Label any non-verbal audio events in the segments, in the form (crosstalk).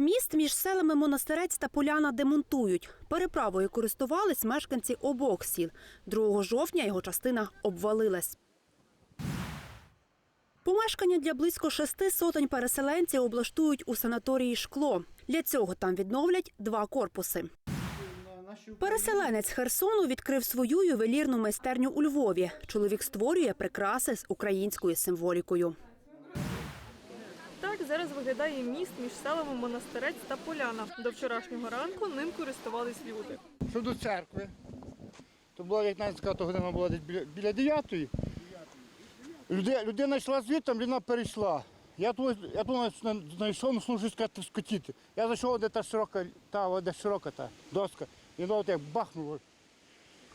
Міст між селами Монастирець та Поляна демонтують. Переправою користувались мешканці обох сіл. 2 жовтня його частина обвалилась. Помешкання для близько шести сотень переселенців облаштують у санаторії шкло. Для цього там відновлять два корпуси. Переселенець Херсону відкрив свою ювелірну майстерню у Львові. Чоловік створює прикраси з українською символікою. Зараз виглядає міст між селами Монастирець та Поляна. До вчорашнього ранку ним користувались люди. що до церкви. То була 19 година була десь біля, біля 9. Люди, людина йшла звідти, людина перейшла. Я тут, я тут знайшов, ну служу сказати, скотіти. Я зайшов, де та широка, та, де широка та доска. І воно як бахнуло.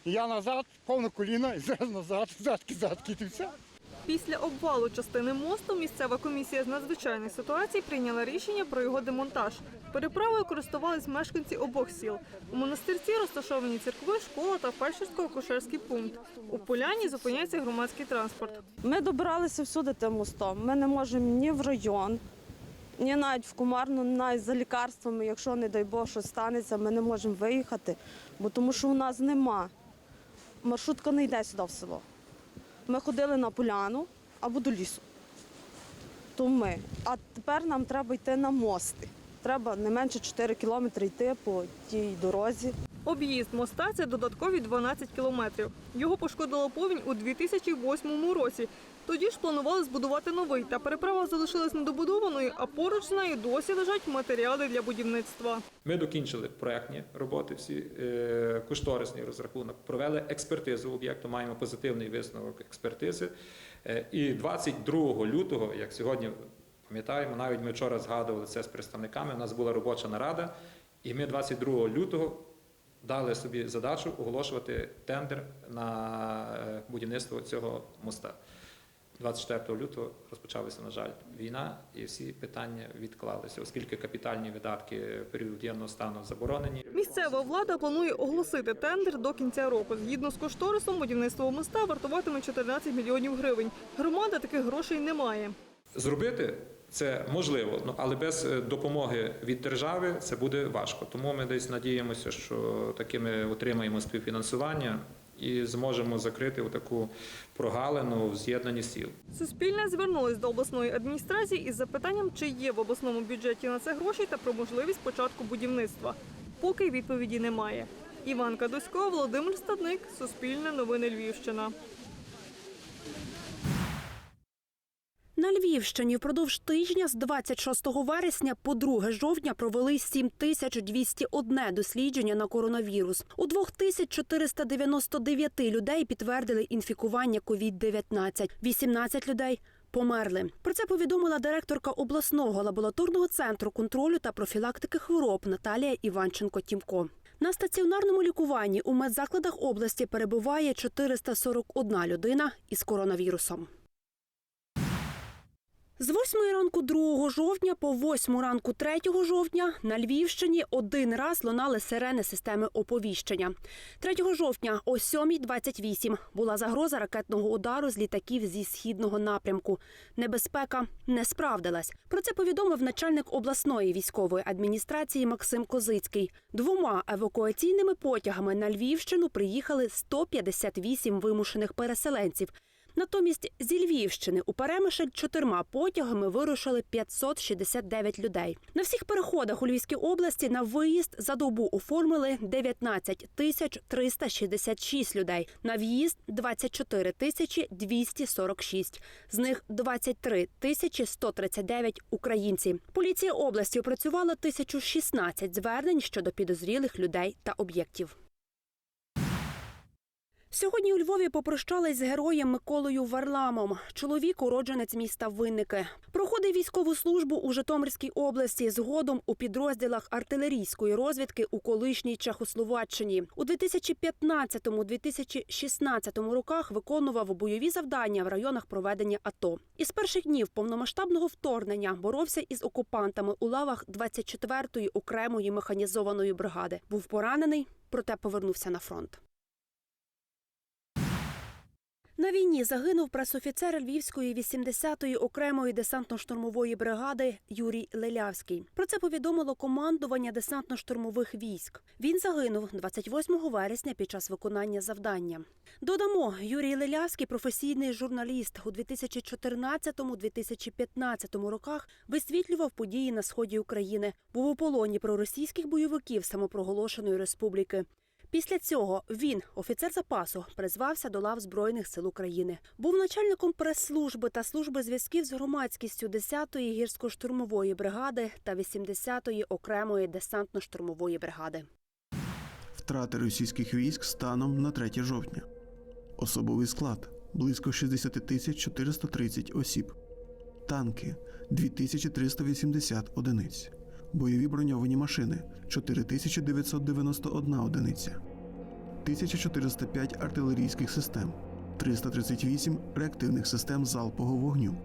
І я назад, повне коліна, і зараз назад, (laughs) задки, задки, і все. Після обвалу частини мосту місцева комісія з надзвичайних ситуацій прийняла рішення про його демонтаж. Переправою користувались мешканці обох сіл. У монастирці розташовані церкви, школа та фельдшерсько-акушерський пункт. У поляні зупиняється громадський транспорт. Ми добиралися всюди тим мостом. Ми не можемо ні в район, ні навіть в комарну, навіть за лікарствами, якщо, не дай Бог, щось станеться, ми не можемо виїхати, бо тому що у нас нема. Маршрутка не йде сюди в село. Ми ходили на поляну або до лісу. То ми. А тепер нам треба йти на мости. Треба не менше 4 кілометри йти по тій дорозі. Об'їзд моста це додаткові 12 кілометрів. Його пошкодила повінь у 2008 році. Тоді ж планували збудувати новий, та переправа залишилась недобудованою, а поруч з нею досі лежать матеріали для будівництва. Ми докінчили проектні роботи, всі е, кошторисний розрахунок, провели експертизу об'єкту, маємо позитивний висновок експертизи. Е, І 22 лютого, як сьогодні пам'ятаємо, навіть ми вчора згадували це з представниками. У нас була робоча нарада, і ми 22 лютого дали собі задачу оголошувати тендер на е, будівництво цього моста. 24 лютого розпочалася, на жаль, війна, і всі питання відклалися, оскільки капітальні видатки в період воєнного стану заборонені. Місцева влада планує оголосити тендер до кінця року. Згідно з кошторисом, будівництво моста вартуватиме 14 мільйонів гривень. Громада таких грошей не має. Зробити це можливо, ну, але без е, допомоги від держави це буде важко. Тому ми десь надіємося, що таки ми отримаємо співфінансування і зможемо закрити таку прогалину в з'єднанні сіл. Суспільне звернулось до обласної адміністрації із запитанням, чи є в обласному бюджеті на це гроші та про можливість початку будівництва. Поки відповіді немає. Іванка Дусько, Володимир Стадник, Суспільне новини Львівщина. На Львівщині впродовж тижня з 26 вересня по 2 жовтня провели 7201 дослідження на коронавірус. У 2499 людей підтвердили інфікування COVID-19. 18 людей померли. Про це повідомила директорка обласного лабораторного центру контролю та профілактики хвороб Наталія Іванченко-Тімко. На стаціонарному лікуванні у медзакладах області перебуває 441 людина із коронавірусом. З 8 ранку 2 жовтня по 8 ранку 3 жовтня на Львівщині один раз лунали сирени системи оповіщення. 3 жовтня о 7.28 була загроза ракетного удару з літаків зі східного напрямку. Небезпека не справдилась. Про це повідомив начальник обласної військової адміністрації Максим Козицький. Двома евакуаційними потягами на Львівщину приїхали 158 вимушених переселенців. Натомість зі Львівщини у Перемишль чотирма потягами вирушили 569 людей. На всіх переходах у Львівській області на виїзд за добу оформили 19 тисяч 366 людей. На в'їзд 24 тисячі 246. З них 23 тисячі 139 українці. Поліція області опрацювала 1016 звернень щодо підозрілих людей та об'єктів. Сьогодні у Львові попрощались з героєм Миколою Варламом. Чоловік, уродженець міста Винники. Проходив військову службу у Житомирській області, згодом у підрозділах артилерійської розвідки у колишній Чехословаччині. У 2015-2016 роках виконував бойові завдання в районах проведення АТО. Із перших днів повномасштабного вторгнення боровся із окупантами у лавах 24-ї окремої механізованої бригади. Був поранений, проте повернувся на фронт. На війні загинув пресофіцер Львівської 80-ї окремої десантно-штурмової бригади Юрій Лелявський. Про це повідомило командування десантно-штурмових військ. Він загинув 28 вересня під час виконання завдання. Додамо, Юрій Лелявський професійний журналіст у 2014-2015 роках висвітлював події на сході України. Був у полоні проросійських бойовиків самопроголошеної республіки. Після цього він, офіцер запасу, призвався до лав Збройних сил України. Був начальником прес-служби та служби зв'язків з громадськістю 10-ї гірсько-штурмової бригади та 80-ї окремої десантно-штурмової бригади. Втрати російських військ станом на 3 жовтня. Особовий склад близько 60 тисяч 430 осіб. Танки 2380 одиниць. Бойові броньовані машини 4991 одиниця. 1405 артилерійських систем, 338 реактивних систем залпового вогню,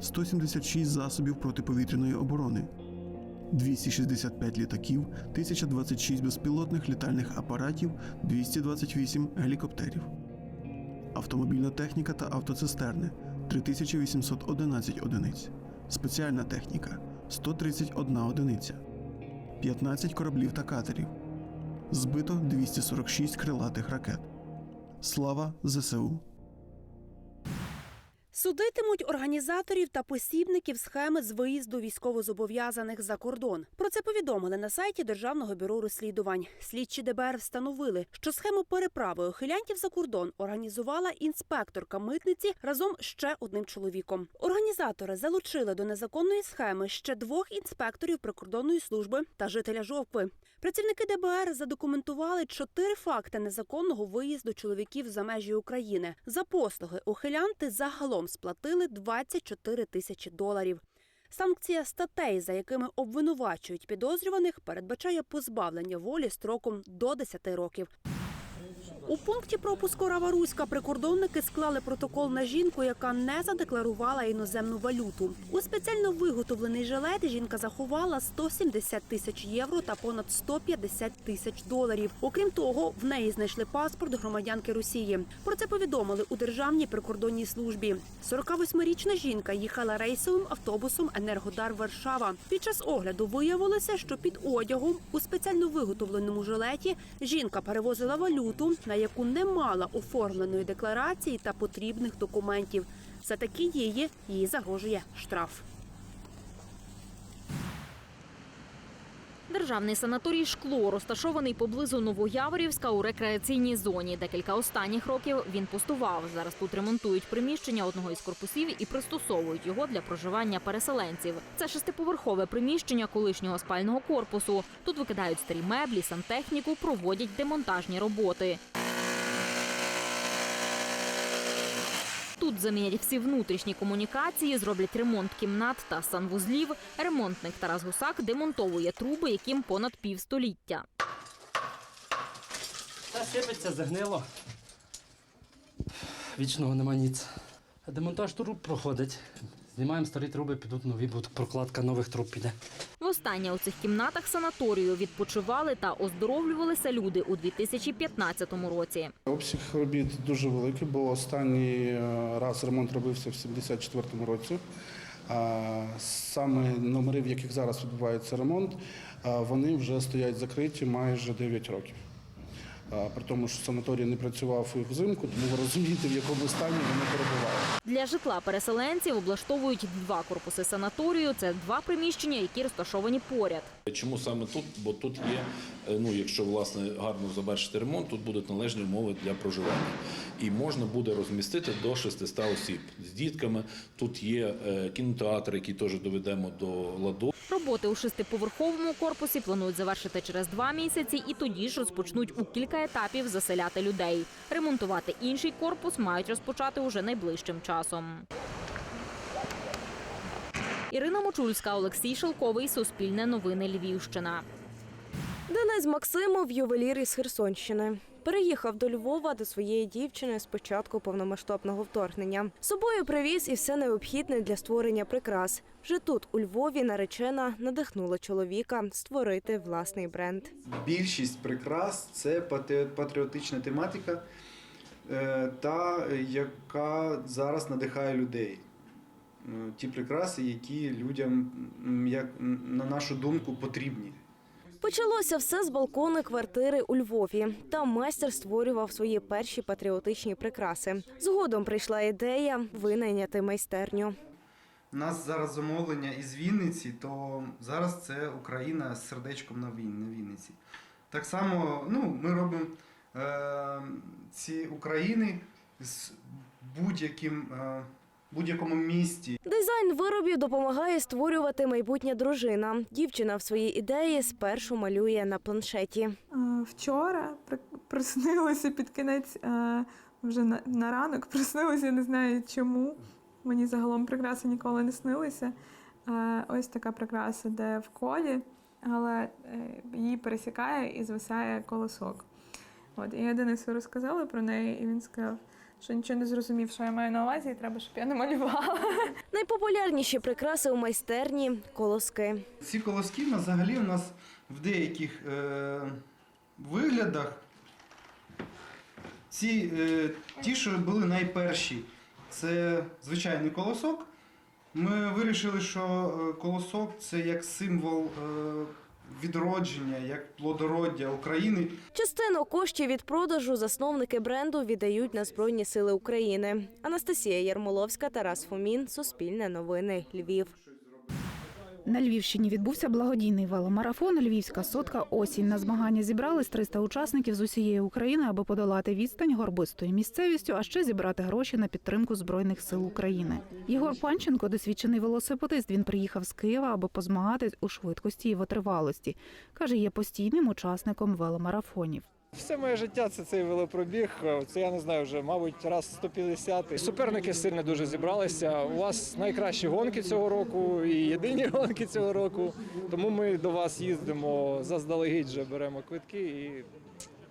176 засобів протиповітряної оборони, 265 літаків, 1026 безпілотних літальних апаратів, 228 гелікоптерів. Автомобільна техніка та автоцистерни 3811 одиниць. Спеціальна техніка 131 одиниця. 15 кораблів та катерів. Збито 246 крилатих ракет. Слава ЗСУ! Судитимуть організаторів та посібників схеми з виїзду військовозобов'язаних за кордон. Про це повідомили на сайті Державного бюро розслідувань. Слідчі ДБР встановили, що схему переправи ухилянтів за кордон організувала інспекторка митниці разом з ще одним чоловіком. Організатори залучили до незаконної схеми ще двох інспекторів прикордонної служби та жителя Жовкви. Працівники ДБР задокументували чотири факти незаконного виїзду чоловіків за межі України. За послуги ухилянти загалом сплатили 24 тисячі доларів. Санкція статей, за якими обвинувачують підозрюваних, передбачає позбавлення волі строком до 10 років. У пункті пропуску Раваруська прикордонники склали протокол на жінку, яка не задекларувала іноземну валюту. У спеціально виготовлений жилет жінка заховала 170 тисяч євро та понад 150 тисяч доларів. Окрім того, в неї знайшли паспорт громадянки Росії. Про це повідомили у державній прикордонній службі. 48-річна жінка їхала рейсовим автобусом Енергодар Варшава. Під час огляду виявилося, що під одягом у спеціально виготовленому жилеті жінка перевозила валюту, на яку не мала оформленої декларації та потрібних документів. За такі дії їй загрожує штраф. Державний санаторій Шкло розташований поблизу Новояворівська у рекреаційній зоні. Декілька останніх років він пустував. Зараз тут ремонтують приміщення одного із корпусів і пристосовують його для проживання переселенців. Це шестиповерхове приміщення колишнього спального корпусу. Тут викидають старі меблі, сантехніку, проводять демонтажні роботи. Тут замінять всі внутрішні комунікації, зроблять ремонт кімнат та санвузлів. Ремонтник Тарас Гусак демонтовує труби, яким понад півстоліття. Та сипеться, загнило. Вічного нема ніц. Демонтаж труб проходить. Знімаємо старі труби, підуть нові, буде прокладка нових труб піде. Востаннє у цих кімнатах санаторію відпочивали та оздоровлювалися люди у 2015 році. Обсяг робіт дуже великий, бо останній е, раз ремонт робився в 74-му році. Саме номери, в яких зараз відбувається ремонт, вони вже стоять закриті майже 9 років. А, При тому, що санаторій не працював і взимку, тому ви розумієте, в якому стані вони перебувають. Для житла переселенців облаштовують два корпуси санаторію. Це два приміщення, які розташовані поряд. Чому саме тут? Бо тут є, е, ну якщо власне гарно завершити ремонт, тут будуть належні умови для проживання. І можна буде розмістити до 600 осіб з дітками. Тут є е, кінотеатр, який теж доведемо до ладу. Роботи у шестиповерховому корпусі планують завершити через два місяці, і тоді ж розпочнуть у кілька етапів заселяти людей. Ремонтувати інший корпус мають розпочати уже найближчим часом. Ірина Мочульська, Олексій Шелковий, Суспільне новини Львівщина. Денис Максимов, ювелір із Херсонщини. Переїхав до Львова до своєї дівчини з початку повномасштабного вторгнення. З собою привіз і все необхідне для створення прикрас. Вже тут, у Львові, наречена надихнула чоловіка створити власний бренд. Більшість прикрас це патріотична тематика. е, та яка зараз надихає людей. Е, Ті прикраси, які людям, як на нашу думку, потрібні. Почалося все з балкону квартири у Львові. Там майстер створював свої перші патріотичні прикраси. Згодом прийшла ідея винайняти майстерню. У нас зараз замовлення із Вінниці, то зараз це Україна з сердечком на Вінниці. Так само ну, ми робимо е, ці України з будь-яким, е, будь-якому місті. Дизайн виробів допомагає створювати майбутня дружина. Дівчина в своїй ідеї спершу малює на планшеті. Е, Вчора приснилося під кінець е, вже на, ранок. Приснилося, я не знаю чому. Мені загалом прикраси ніколи не снилися. Е, Ось така прикраса, де в колі, але її пересікає і звисає колосок. От, і я Денису розказала про неї, і він сказав, що нічого не зрозумів, що я маю на увазі, і треба, щоб я не малювала. (laughs) Найпопулярніші прикраси у майстерні колоски. Ці колоски взагалі у нас в деяких е, виглядах. Ці е, ті, що були найперші, це звичайний колосок. Ми вирішили, що е, колосок це як символ е, відродження, як плодороддя України. Частину коштів від продажу засновники бренду віддають на Збройні Сили України. Анастасія Ярмоловська, Тарас Фомін, Суспільне новини, Львів. На Львівщині відбувся благодійний веломарафон Львівська сотка осінь. На змагання зібрались 300 учасників з усієї України, аби подолати відстань горбистою місцевістю, а ще зібрати гроші на підтримку збройних сил України. Єгор Панченко, досвідчений велосипедист. Він приїхав з Києва, аби позмагатись у швидкості і витривалості. каже, є постійним учасником веломарафонів. Все моє життя це цей велопробіг. Це я не знаю вже, мабуть, раз 150. Суперники сильно дуже зібралися. У вас найкращі гонки цього року і єдині (laughs) гонки цього року. Тому ми до вас їздимо заздалегідь, вже беремо квитки і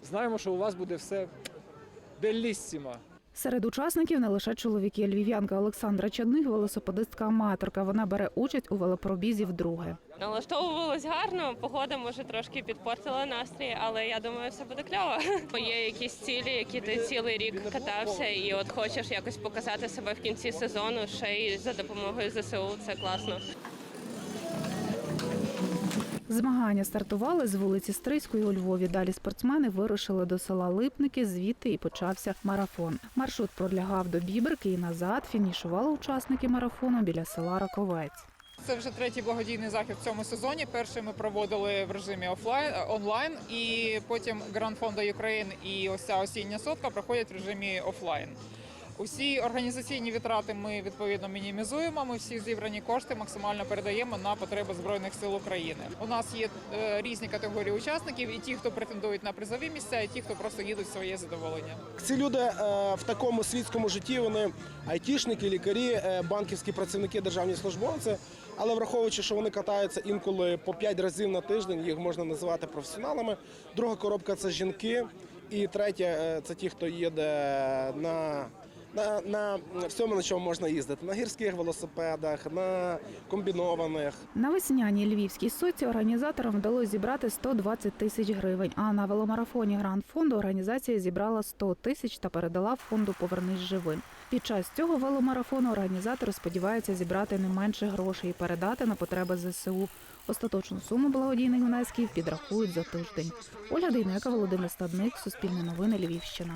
знаємо, що у вас буде все беліссімо. Серед учасників не лише чоловіки. Львів'янка Олександра Чадних, велосипедистка-аматорка. Вона бере участь у велопробізі вдруге. Налаштовувалось гарно, погода може трошки підпортила настрій, але я думаю, все буде кльово. (laughs) Є якісь цілі, які ти цілий рік катався, і от хочеш якось показати себе в кінці сезону, ще й за допомогою ЗСУ. Це класно. Змагання стартували з вулиці Стрийської у Львові. Далі спортсмени вирушили до села Липники, звідти і почався марафон. Маршрут пролягав до Біберки і назад. Фінішували учасники марафону біля села Раковець. Це вже третій благодійний захід в цьому сезоні. Перший ми проводили в режимі офлайн онлайн, і потім Гранд Фонда Україн і ось ця осіння сотка проходять в режимі офлайн. Усі організаційні витрати ми відповідно мінімізуємо. Ми всі зібрані кошти максимально передаємо на потреби збройних сил України. У нас є е, різні категорії учасників, і ті, хто претендують на призові місця, і ті, хто просто їдуть в своє задоволення. Ці люди е, в такому світському житті вони айтішники, лікарі, е, банківські працівники, державні службовці. Але враховуючи, що вони катаються інколи по 5 разів на тиждень, їх можна називати професіоналами. Друга коробка це жінки, і третя це ті, хто їде на. На, на всьому, на чому можна їздити, на гірських велосипедах, на комбінованих. На весняній львівській соці організаторам вдалося зібрати 120 тисяч гривень. А на веломарафоні Гранд фонду організація зібрала 100 тисяч та передала фонду Повернись живим. Під час цього веломарафону організатори сподіваються зібрати не менше грошей і передати на потреби ЗСУ. Остаточну суму благодійних внесків підрахують за тиждень. Оля Дейнека, Володимир Стадник, Суспільне новини, Львівщина.